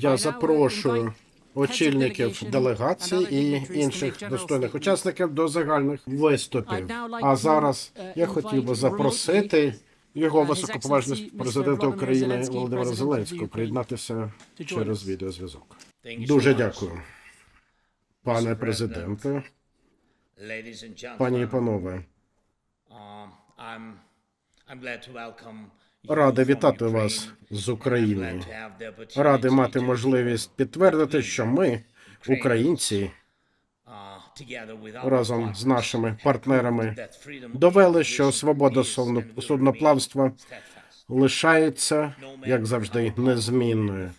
Я запрошую очільників делегацій і інших достойних учасників до загальних виступів. А зараз я хотів би запросити його високоповажність президента України Володимира Зеленського приєднатися через відеозв'язок. Дуже дякую, пане президенте, пані і панове. Радий вітати вас з України. Радий мати можливість підтвердити, що ми, українці, разом з нашими партнерами довели, що свобода судноплавства лишається, як завжди, незмінною.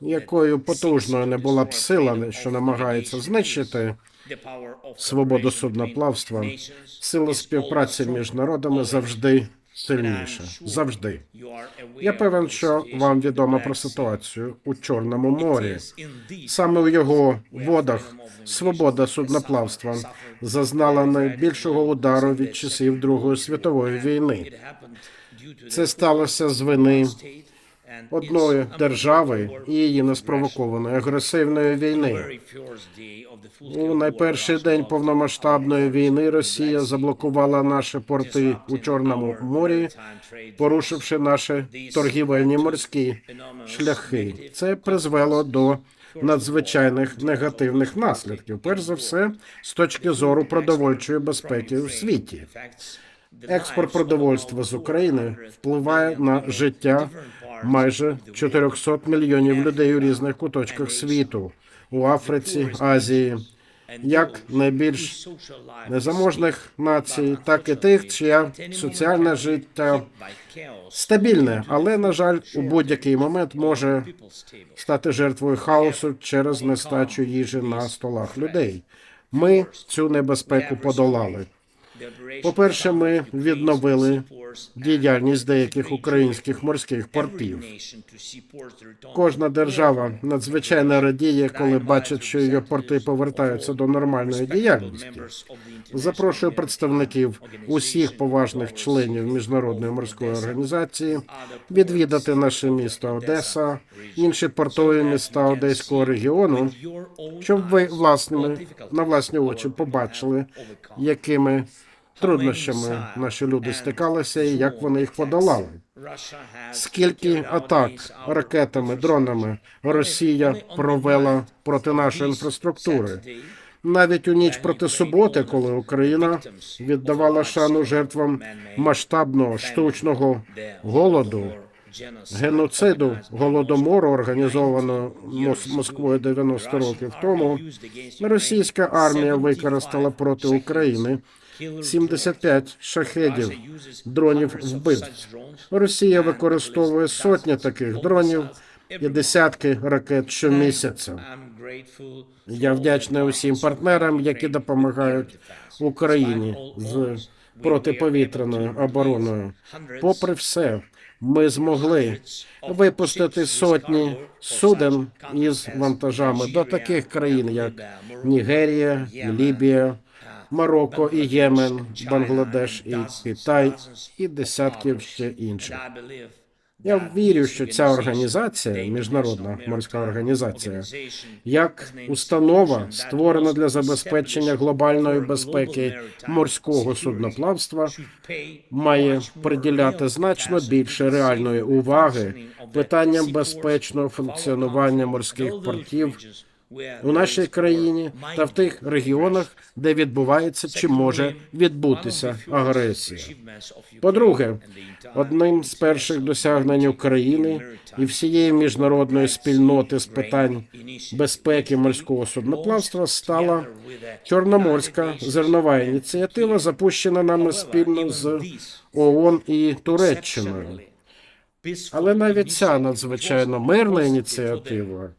Якою потужною не була б сила, що намагається знищити свободу судноплавства, сила співпраці між народами завжди сильніша. Завжди. Я певен, що вам відомо про ситуацію у Чорному морі. Саме у його водах свобода судноплавства зазнала найбільшого удару від часів Другої світової війни. Це сталося з вини одної держави і її неспровокованої агресивної війни. У найперший день повномасштабної війни Росія заблокувала наші порти у Чорному морі, порушивши наші торгівельні морські шляхи. Це призвело до надзвичайних негативних наслідків. Перш за все, з точки зору продовольчої безпеки у світі. Експорт продовольства з України впливає на життя майже 400 мільйонів людей у різних куточках світу у Африці, Азії, як найбільш незаможних націй, так і тих, чия соціальне життя стабільне, але на жаль, у будь-який момент може стати жертвою хаосу через нестачу їжі на столах людей. Ми цю небезпеку подолали. По-перше, ми відновили діяльність деяких українських морських портів. Кожна держава надзвичайно радіє, коли бачить, що її порти повертаються до нормальної діяльності. Запрошую представників усіх поважних членів міжнародної морської організації відвідати наше місто Одеса, інші портові міста Одеського регіону, щоб ви власними на власні очі побачили, якими труднощами наші люди стикалися і як вони їх подолали. Скільки атак ракетами, дронами Росія провела проти нашої інфраструктури? Навіть у ніч проти суботи, коли Україна віддавала шану жертвам масштабного штучного голоду, геноциду голодомору, організованого Мос- Москвою 90 років тому, російська армія використала проти України 75 шахедів, дронів вбивць. Росія використовує сотні таких дронів і десятки ракет щомісяця. Я вдячний усім партнерам, які допомагають Україні з протиповітряною обороною. Попри все, ми змогли випустити сотні суден із вантажами до таких країн, як Нігерія, Лібія, Марокко і Ємен, Бангладеш і Китай, і десятків ще інших. Я вірю, що ця організація, міжнародна морська організація, як установа створена для забезпечення глобальної безпеки морського судноплавства, має приділяти значно більше реальної уваги питанням безпечного функціонування морських портів у нашій країні та в тих регіонах, де відбувається чи може відбутися агресія. По-друге, одним з перших досягнень України і всієї міжнародної спільноти з питань безпеки морського судноплавства стала Чорноморська зернова ініціатива, запущена нами спільно з ООН і Туреччиною. Але навіть ця надзвичайно мирна ініціатива.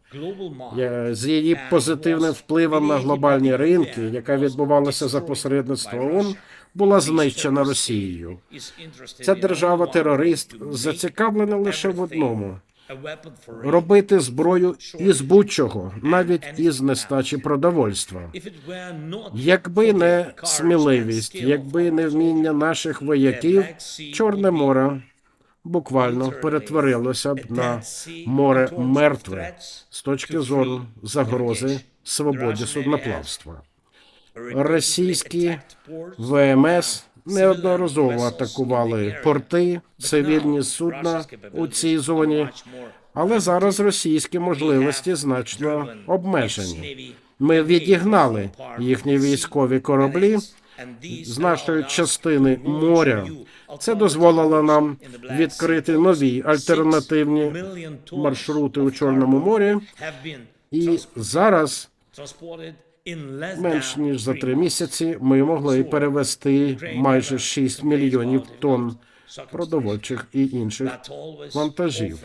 З її позитивним впливом на глобальні ринки, яка відбувалася за посередництва ООН, була знищена Росією. Ця держава-терорист зацікавлена лише в одному робити зброю із будь-чого, навіть із нестачі продовольства. Якби не сміливість, якби не вміння наших вояків, Чорне море буквально перетворилося б на море мертве з точки зору загрози свободі судноплавства. Російські ВМС неодноразово атакували порти, цивільні судна у цій зоні, але зараз російські можливості значно обмежені. Ми відігнали їхні військові кораблі з нашої частини моря. Це дозволило нам відкрити нові альтернативні маршрути у Чорному морі. І зараз, менш ніж за три місяці, ми могли перевести майже 6 мільйонів тонн продовольчих і інших вантажів.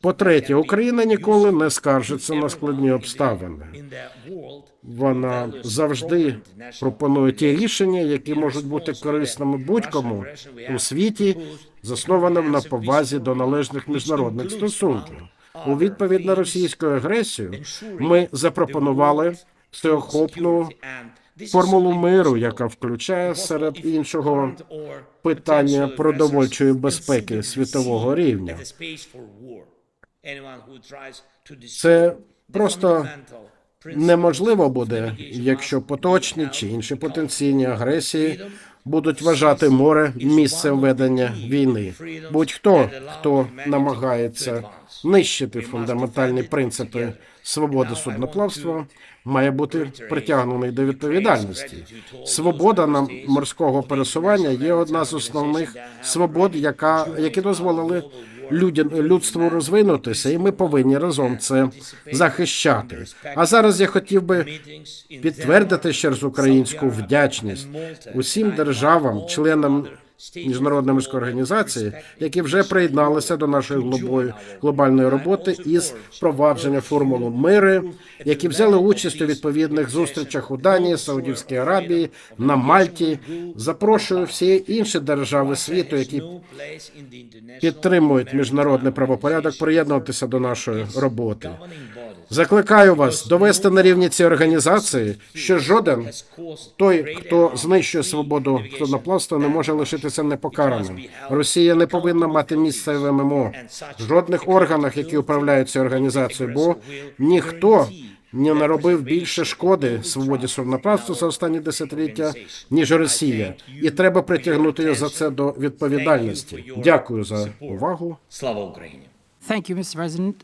По-третє, Україна ніколи не скаржиться на складні обставини. Вона завжди пропонує ті рішення, які можуть бути корисними будь-кому у світі, заснованим на повазі до належних міжнародних стосунків. У відповідь на російську агресію ми запропонували всеохопну формулу миру, яка включає серед іншого питання продовольчої безпеки світового рівня. Це просто неможливо буде, якщо поточні чи інші потенційні агресії будуть вважати море місцем ведення війни. Будь-хто, хто намагається нищити фундаментальні принципи свободи судноплавства, має бути притягнений до відповідальності. Свобода на морського пересування є одна з основних свобод, яка які дозволили людству розвинутися, і ми повинні разом це захищати. А зараз я хотів би підтвердити ще раз українську вдячність усім державам, членам міжнародної морської організації, які вже приєдналися до нашої глобої глобальної роботи із впровадження формули миру, які взяли участь у відповідних зустрічах у Данії, Саудівській Аравії, на Мальті. Запрошую всі інші держави світу, які підтримують міжнародний правопорядок, приєднуватися до нашої роботи. Закликаю вас довести на рівні цієї організації, що жоден той, хто знищує свободу судноплавства, не може лишитися непокараним. Росія не повинна мати місце в ММО, в жодних органах, які управляють цією організацією, бо ніхто не наробив більше шкоди свободі судноплавства за останні десятиліття, ніж Росія, і треба притягнути за це до відповідальності. Дякую за увагу. Слава Україні! Thank you, Mr. President.